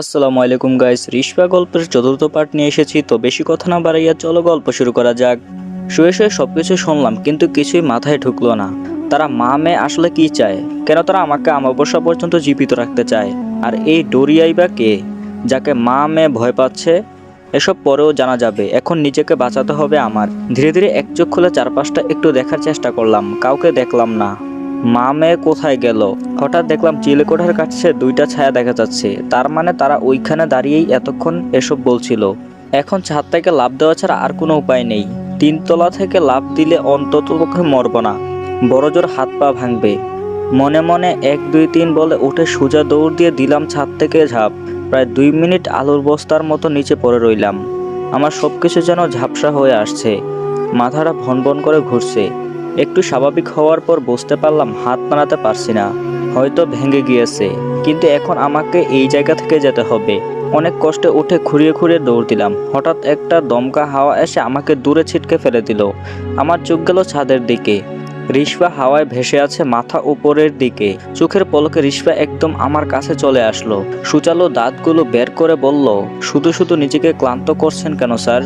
আসসালামু আলাইকুম গাইস রিশপা গল্পের চতুর্থ পার্ট নিয়ে এসেছি, তো বেশি কথা না বাড়াইয়া চলো গল্প শুরু করা যাক। শুয়ে শুয়ে সব কিছু শুনলাম, কিন্তু কিছুই মাথায় ঢুকলো না। তারা মা মেয়ে আসলে কি চায়? কেন তারা আমাকে আমাবস্যা পর্যন্ত জীবিত রাখতে চায়? আর এই ডোরিয়াই বা কে, যাকে মা মেয়ে ভয় পাচ্ছে? এসব পরেও জানা যাবে, এখন নিজেকে বাঁচাতে হবে আমার। ধীরে ধীরে এক চোখ খুলে চারপাশটা একটু দেখার চেষ্টা করলাম, কাউকে দেখলাম না। মা মেয়ে কোথায় গেল? হঠাৎ দেখলাম চিলেকোঠার কাছে দুইটা ছায়া দেখা যাচ্ছে। তার মানে তারা ওইখানে দাঁড়িয়েই এতক্ষণ এসব বলছিল। এখন ছাদ থেকে লাভ দেওয়া ছাড়া আর কোনো উপায় নেই। তিনতলা থেকে লাভ দিলে অন্তত পক্ষে মরব না। বড়জোর হাত পা ভাঙবে। মনে মনে এক, দুই, তিন বলে উঠে সোজা দৌড় দিয়ে দিলাম ছাদ থেকে ঝাঁপ। প্রায় দুই মিনিট আলুর বস্তার মতো নিচে পড়ে রইলাম। আমার সব কিছু যেন ঝাপসা হয়ে আসছে। মাথাটা ভন করে ঘুরছে। একটু স্বাভাবিক হওয়ার পর বুঝতে পারলাম হাত নাড়াতে পারছি না। হয়তো ভেঙে গিয়েছে। কিন্তু এখন আমাকে এই জায়গা থেকে যেতে হবে। অনেক কষ্টে উঠে খুঁড়িয়ে খুঁড়িয়ে দৌড় দিলাম। হঠাৎ একটা দমকা হাওয়া এসে আমাকে দূরে ছিটকে ফেলে দিল। আমার চোখ গেল ছাদের দিকে। রিশপা হাওয়ায় ভেসে আছে মাথা উপরের দিকে। চোখের পলকে রিশপা একদম আমার কাছে চলে আসলো। সুচালো দাঁতগুলো বের করে বলল, শুধু শুধু নিজেকে ক্লান্ত করছেন কেন, স্যার?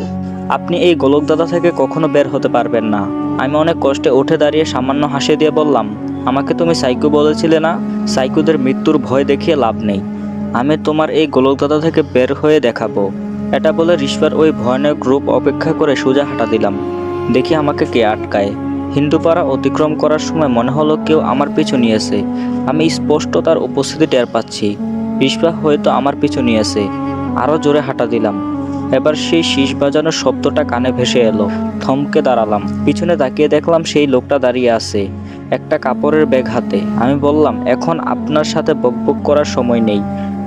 আপনি এই গোলকদাদা থেকে কখনো বের হতে পারবেন না। আমি অনেক কষ্টে উঠে দাঁড়িয়ে সামান্য হাসি দিয়ে বললাম, আমাকে তুমি সাইকো বলেছিলে না? সাইকোদের মৃত্যুর ভয় দেখিয়ে লাভ নেই। আমি তোমার এই গোলকদাদা থেকে বের হয়ে দেখাবো। এটা বলে রিশপার ওই ভয়ানক রূপ অপেক্ষা করে সোজা হাঁটা দিলাম। দেখি আমাকে কে আটকায়। হিন্দুপাড়া অতিক্রম করার সময় মনে হলো কেউ আমার পিছু নিয়েছে। আমি স্পষ্ট তার উপস্থিতি টের পাচ্ছি। রিশপা হয়তো আমার পিছু নিয়েছে। আরও জোরে হাঁটা দিলাম। এবার সেই শীষ বাজানোর শব্দটা কানে ভেসে এলো। থমকে দাঁড়ালাম। পিছনে তাকিয়ে দেখলাম সেই লোকটা দাঁড়িয়ে আছে, একটা কাপড়ের ব্যাগ হাতে। আমি বললাম, এখন আপনার সাথে বকবক করার সময় নেই।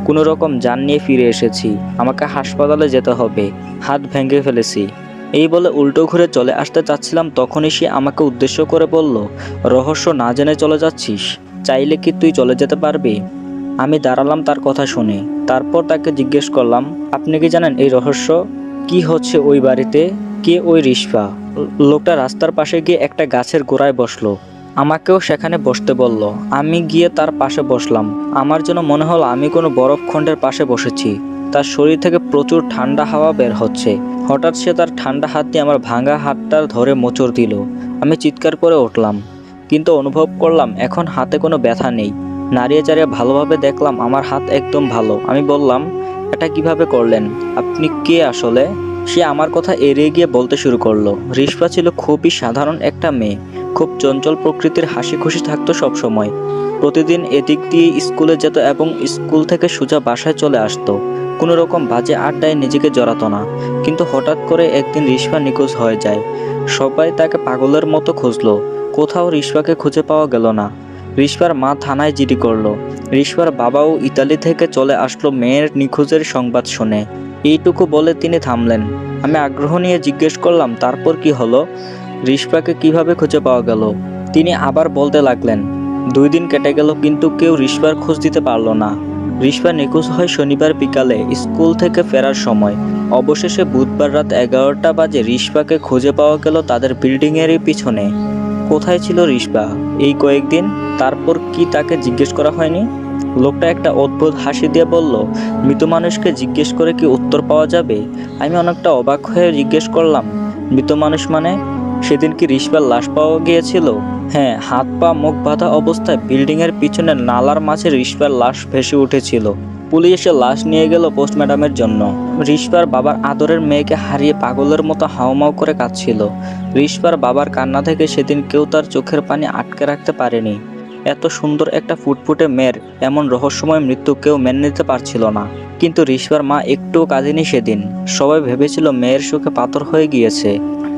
কোনো রকম যান নিয়ে ফিরে এসেছি। আমাকে হাসপাতালে যেতে হবে। হাত ভেঙে ফেলেছি। এই বলে উল্টো ঘুরে চলে আসতে চাচ্ছিলাম, তখনই সে আমাকে উদ্দেশ্য করে বলল, রহস্য না জেনে চলে যাচ্ছিস? চাইলে কি তুই চলে যেতে পারবি? আমি দাঁড়ালাম তার কথা শুনে। তারপর তাকে জিজ্ঞেস করলাম, আপনি কি জানেন এই রহস্য? কি হচ্ছে ওই বাড়িতে? কে ওই রিশপা লোকটা রাস্তার পাশে গিয়ে একটা গাছের গোড়ায় বসল। আমাকেও সেখানে বসতে বলল। আমি গিয়ে তার পাশে বসলাম। আমার জন্য মনে হলো আমি কোনো বরফখণ্ডের পাশে বসেছি। তার শরীর থেকে প্রচুর ঠান্ডা হাওয়া বের হচ্ছে। হঠাৎ সে তার ঠান্ডা হাত দিয়ে আমার ভাঙা হাতটা ধরে মোচড় দিল। আমি চিৎকার করে উঠলাম। কিন্তু অনুভব করলাম এখন হাতে কোনো ব্যথা নেই। নাড়িয়ে চাড়িয়ে ভালোভাবে দেখলাম, আমার হাত একদম ভালো। আমি বললাম, এটা কীভাবে করলেন? আপনি কে আসলে? সে আমার কথা এড়িয়ে গিয়ে বলতে শুরু করল, রিশপা ছিল খুবই সাধারণ একটা মেয়ে। খুব চঞ্চল প্রকৃতির হাসি খুশি থাকতো সবসময়। প্রতিদিন এদিক দিয়ে স্কুলে যেত এবং স্কুল থেকে সোজা বাসায় চলে আসতো। কোনো রকম বাজে আড্ডায় নিজেকে জড়াতো না। কিন্তু হঠাৎ করে একদিন রিশপা নিখোঁজ হয়ে যায়। সবাই তাকে পাগলের মতো খুঁজলো। কোথাও রিশপাকে খুঁজে পাওয়া গেল না। রিশপার মা থানায় জিডি করল। রিশপার বাবাও ইতালি থেকে চলে আসলো মেয়ের নিখোঁজের সংবাদ শুনে। এইটুকু বলে তিনি থামলেন। আমি আগ্রহ নিয়ে জিজ্ঞেস করলাম, তারপর কি হলো? রিশপাকে কীভাবে খুঁজে পাওয়া গেল? তিনি আবার বলতে লাগলেন, দুই দিন কেটে গেল, কিন্তু কেউ রিশপার খোঁজ দিতে পারল না। রিশপা নিখোঁজ হয় শনিবার বিকালে স্কুল থেকে ফেরার সময়। অবশেষে বুধবার রাত এগারোটা বাজে রিশপাকে খুঁজে পাওয়া গেল তাদের বিল্ডিংয়েরই পিছনে। কোথায় ছিল রিশপা এই কয়েকদিন তারপর কি তাকে জিজ্ঞেস করা হয়নি? লোকটা একটা অদ্ভুত হাসি দিয়ে বলল, মৃত মানুষকে জিজ্ঞেস করে কি উত্তর পাওয়া যাবে? আমি অনেকটা অবাক হয়ে জিজ্ঞেস করলাম, মৃত মানুষ মানে? সেদিন কি রিশপার লাশ পাওয়া গিয়েছিল? হ্যাঁ হাত, পা, মুখ বাঁধা অবস্থায় বিল্ডিংয়ের পিছনে নালার মাঝে রিশপার লাশ ভেসে উঠেছিল। পুলিশ লাশ নিয়ে গেল পোস্টম্যাডামের জন্য। রিশপার বাবার আদরের মেয়েকে হারিয়ে পাগলের মতো হাউমাউ করে কাঁদছিল। রিশপার বাবার কান্না থেকে সেদিন কেউ তার চোখের পানি আটকে রাখতে পারেনি। এত সুন্দর একটা ফুটফুটে মেয়ের এমন রহস্যময় মৃত্যু কেউ মেনে নিতে পারছিল না। কিন্তু রিশপার মা একটুও কাঁদেনি সেদিন। সবাই ভেবেছিল মেয়ের সুখে পাথর হয়ে গিয়েছে।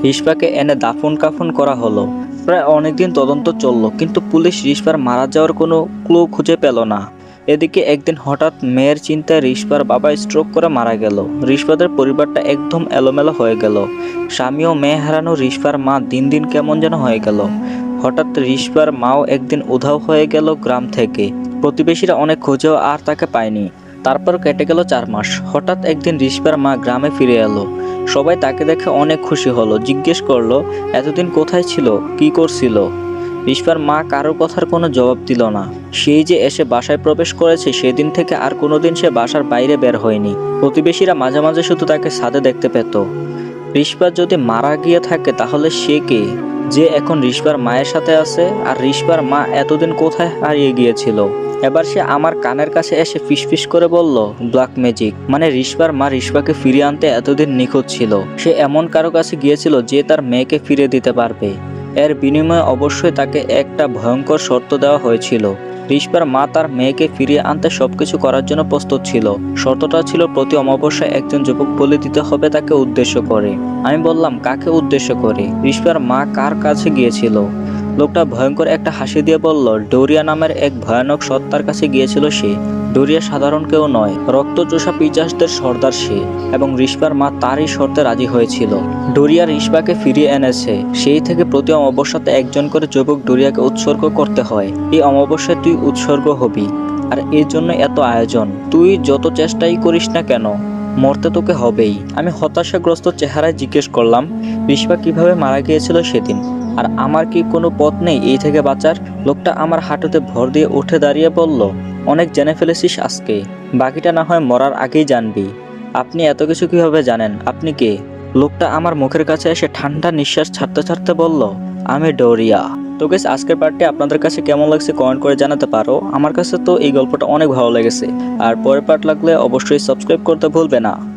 রিশপাকে এনে দাফন কাফন করা হলো। প্রায় অনেকদিন তদন্ত চলল, কিন্তু পুলিশ রিশপার মারা যাওয়ার কোনো ক্লু খুঁজে পেল না। এদিকে একদিন হঠাৎ মেয়ের চিন্তায় রিশপার বাবা স্ট্রোক করে মারা গেল। রিশপাদের পরিবারটা একদম এলোমেলো হয়ে গেল। স্বামী ও মেয়ে হারানো রিশপার মা দিন দিন কেমন যেন হয়ে গেল। হঠাৎ রিশপার মাও একদিন উধাও হয়ে গেল গ্রাম থেকে। প্রতিবেশীরা অনেক খোঁজেও আর তাকে পায়নি। তারপর কেটে গেল চার মাস। হঠাৎ একদিন রিশপার মা গ্রামে ফিরে এলো। সবাই তাকে দেখে অনেক খুশি হলো। জিজ্ঞেস করল, এতদিন কোথায় ছিল? কি করছিল? রিস্পার মা কারোর কথার কোনো জবাব দিল না। সেই যে এসে বাসায় প্রবেশ করেছে, সেদিন থেকে আর কোনোদিন সে বাসার বাইরে বের হয়নি। প্রতিবেশীরা মাঝে মাঝে শুধু তাকে ছাদে দেখতে পেত। রিস্পা যদি মারা গিয়ে থাকে, তাহলে সে কে? যে এখন রিস্পার মায়ের সাথে আছে, আর রিস্পার মা এতদিন কোথায় হারিয়ে গিয়েছিল? এবার সে আমার কানের কাছে এসে ফিসফিস করে বলল ব্ল্যাক ম্যাজিক মানে রিস্পার মা রিস্পাকে ফিরিয়ে আনতে এতদিন নিখোঁজ ছিল। সে এমন কারও কাছে গিয়েছিল যে তার মেয়েকে ফিরে দিতে পারবে। এর বিনিময়ে অবশ্যই তাকে একটা ভয়ঙ্কর শর্ত দেওয়া হয়েছিল। রিস্পার মা তার মেয়েকে ফিরিয়ে আনতে সবকিছু করার জন্য প্রস্তুত ছিল। শর্তটা ছিল প্রতি অমাবস্যায় একজন যুবক বলে দিতে হবে তাকে উদ্দেশ্য করে। আমি বললাম, কাকে উদ্দেশ্য করে? রিস্পার মা কার কাছে গিয়েছিল? লোকটা ভয়ঙ্কর একটা হাসি দিয়ে বলল, ডোরিয়া নামের এক ভয়ানক সত্তার কাছে গিয়েছিল সে। ডোরিয়া সাধারণ কেউ নয়, রক্তচোষা পিচাসদের সর্দার সে এবং রিস্পার মা তারই শর্তে রাজি হয়েছিল। ডোরিয়া রিস্পাকে ফিরিয়ে এনেছে, সেই থেকে প্রতি অমাবস্যাতে একজন করে যুবক ডোরিয়াকে উৎসর্গ করতে হয়। এই অমাবস্যায় তুই উৎসর্গ হবি, আর এর জন্য এত আয়োজন। তুই যত চেষ্টাই করিস না কেন, মরতে তোকে হবেই। আমি হতাশাগ্রস্ত চেহারায় জিজ্ঞেস করলাম রিস্পা কীভাবে মারা গিয়েছিল সেদিন? আর আমার কি কোনো পথ নেই এই থেকে বাঁচার? লোকটা আমার হাঁটুতে ভর দিয়ে উঠে দাঁড়িয়ে বলল অনেক জেনে ফেলেছিস আজকে। বাকিটা না হয় মরার আগেই জানবি। আপনি এত কিছু কীভাবে জানেন? আপনি কে? লোকটা আমার মুখের কাছে এসে ঠান্ডা নিঃশ্বাস ছাড়তে ছাড়তে বলল, আমি ডোরিয়া। তো গেস আজকের পার্টটি আপনাদের কাছে কেমন লাগছে কমেন্ট করে জানাতে পারো। আমার কাছে তো এই গল্পটা অনেক ভালো লেগেছে। আর পরের পার্ট লাগলে অবশ্যই সাবস্ক্রাইব করতে ভুলবে না।